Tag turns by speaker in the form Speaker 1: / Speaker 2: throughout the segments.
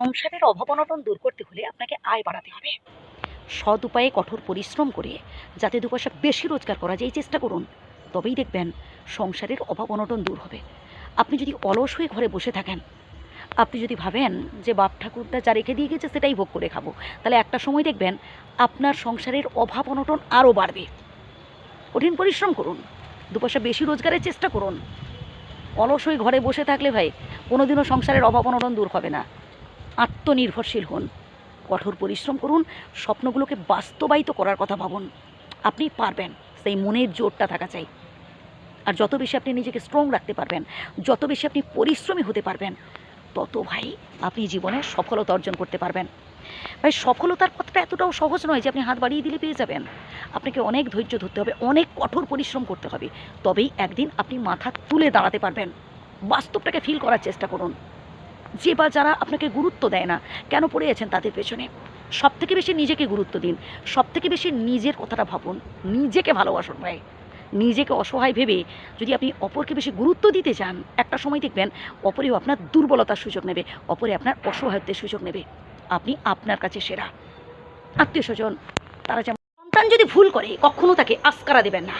Speaker 1: সংসারের অভাব অনটন দূর করতে হলে আপনাকে আয় বাড়াতে হবে। সৎ উপায়ে কঠোর পরিশ্রম করে যাতে দু পয়সা বেশি রোজগার করা যায় চেষ্টা করুন। তবেই দেখবেন সংসারের অভাব অনটন দূর হবে। আপনি যদি অলস হয়ে ঘরে বসে থাকেন, আপনি যদি ভাবেন যে বাপ ঠাকুরদা যা রেখে দিয়ে গেছে সেটাই ভোগ করে খাব, তাহলে একটা সময় দেখবেন আপনার সংসারের অভাব অনটন আরও বাড়বে। কঠিন পরিশ্রম করুন দু পয়সা বেশি রোজগারের চেষ্টা করুন। অলস হয়ে ঘরে বসে থাকলে ভাই, কোনোদিনও সংসারের অভাব অনটন দূর হবে না। আত্মনির্ভরশীল হন। কঠোর পরিশ্রম করুন, স্বপ্নগুলোকে বাস্তবায়িত করার কথা ভাবুন। আপনি পারবেন, সেই মনের জোরটা থাকা চাই। আর যত বেশি আপনি নিজেকে স্ট্রং রাখতে পারবেন, যত বেশি আপনি পরিশ্রমী হতে পারবেন, তত ভাই আপনি জীবনে সফলতা অর্জন করতে পারবেন। ভাই, সফলতার পথটা এতটাও সহজ নয় যে আপনি হাত বাড়িয়ে দিলে পেয়ে যাবেন। আপনাকে অনেক ধৈর্য ধরতে হবে, অনেক কঠোর পরিশ্রম করতে হবে। তবেই একদিন আপনি মাথা তুলে দাঁড়াতে পারবেন। বাস্তবটাকে ফিল করার চেষ্টা করুন। যে বা যারা আপনাকে গুরুত্ব দেয় না, কেন পড়ে আছেন তাদের পেছনে? সব থেকে বেশি নিজেকে গুরুত্ব দিন। সব থেকে বেশি নিজের কথাটা ভাবুন। নিজেকে ভালোবাসুন ভাই। নিজেকে অসহায় ভেবে যদি আপনি অপরকে বেশি গুরুত্ব দিতে চান, একটা সময় দেখবেন অপরেও আপনার দুর্বলতার সুযোগ নেবে, অপরে আপনার অসহায়ত্বের সুযোগ নেবে। আপনি আপনার কাছে সেরা। আত্মীয় স্বজন, তারা যেমন সন্তান যদি ভুল করে, কখনো তাকে আস্কারা দেবেন না।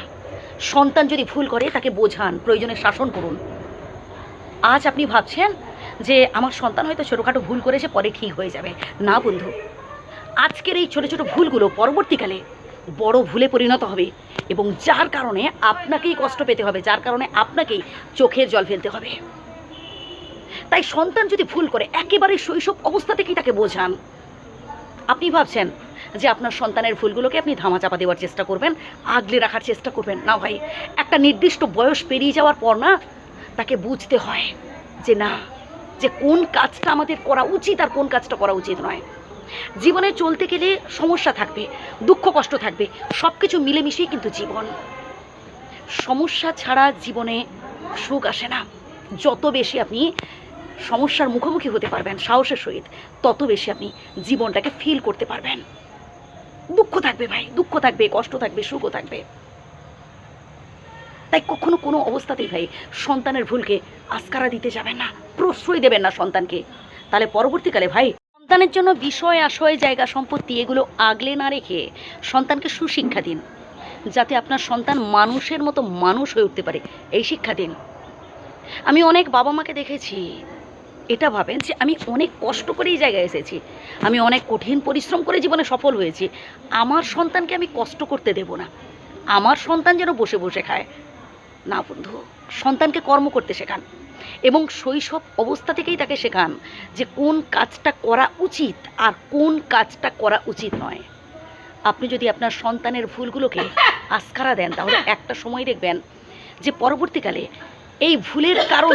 Speaker 1: সন্তান যদি ভুল করে, তাকে বোঝান, প্রয়োজনে শাসন করুন। আজ আপনি ভাবছেন যে আমার সন্তান হয়তো ছোটোখাটো ভুল করেছে পরে ঠিক হয়ে যাবে। না, বন্ধু। আজকের এই ছোটো ছোটো ভুলগুলো পরবর্তীকালে বড় ভুলে পরিণত হবে এবং যার কারণে আপনাকেই কষ্ট পেতে হবে, যার কারণে আপনাকেই চোখের জল ফেলতে হবে। তাই সন্তান যদি ভুল করে, একেবারে শৈশব অবস্থা থেকেই তাকে বোঝান। আপনি ভাবছেন যে আপনার সন্তানের ভুলগুলোকে আপনি ধামাচাপা দেওয়ার চেষ্টা করবেন, আগলে রাখার চেষ্টা করবেন। না ভাই, একটা নির্দিষ্ট বয়স পেরিয়ে যাওয়ার পর না তাকে বুঝতে হয় যে না যে কোন কাজটা আমাদের করা উচিত আর কোন কাজটা করা উচিত নয়। জীবনে চলতে গেলে সমস্যা থাকবে, দুঃখ কষ্ট থাকবে সব কিছু মিলেমিশেই কিন্তু জীবন। সমস্যা ছাড়া জীবনে সুখ আসে না। যত বেশি আপনি সমস্যার মুখোমুখি হতে পারবেন সাহসের সহিত, তত বেশি আপনি জীবনটাকে ফিল করতে পারবেন। দুঃখ থাকবে ভাই, দুঃখ থাকবে, কষ্ট থাকবে, সুখও থাকবে। তাই কখনো কোনো অবস্থাতেই ভাই সন্তানের ভুলকে আস্কারা দিতে যাবেন না, প্রশ্রয় দেবেন না সন্তানকে। তাহলে পরবর্তীকালে ভাই সন্তানের জন্য বিষয়, আশয়, জায়গা, সম্পত্তি এগুলো আগলে না রেখে সন্তানকে সুশিক্ষা দিন, যাতে আপনার সন্তান মানুষের মতো মানুষ হয়ে উঠতে পারে। এই শিক্ষা দিন। আমি অনেক বাবা মাকে দেখেছি, এটা ভাবেন যে আমি অনেক কষ্ট করে এই জায়গায় এসেছি। আমি অনেক কঠিন পরিশ্রম করে জীবনে সফল হয়েছি। আমার সন্তানকে আমি কষ্ট করতে দেব না। আমার সন্তান যেন বসে বসে খায়। না, বন্ধু। সন্তানকে কর্ম করতে শেখান এবং শৈশব অবস্থা থেকেই তাকে শেখান যে কোন কাজটা করা উচিত আর কোন কাজটা করা উচিত নয়। আপনি যদি আপনার সন্তানের ভুলগুলোকে আস্কারা দেন, তাহলে একটা সময় দেখবেন যে পরবর্তীকালে এই ভুলের কারণ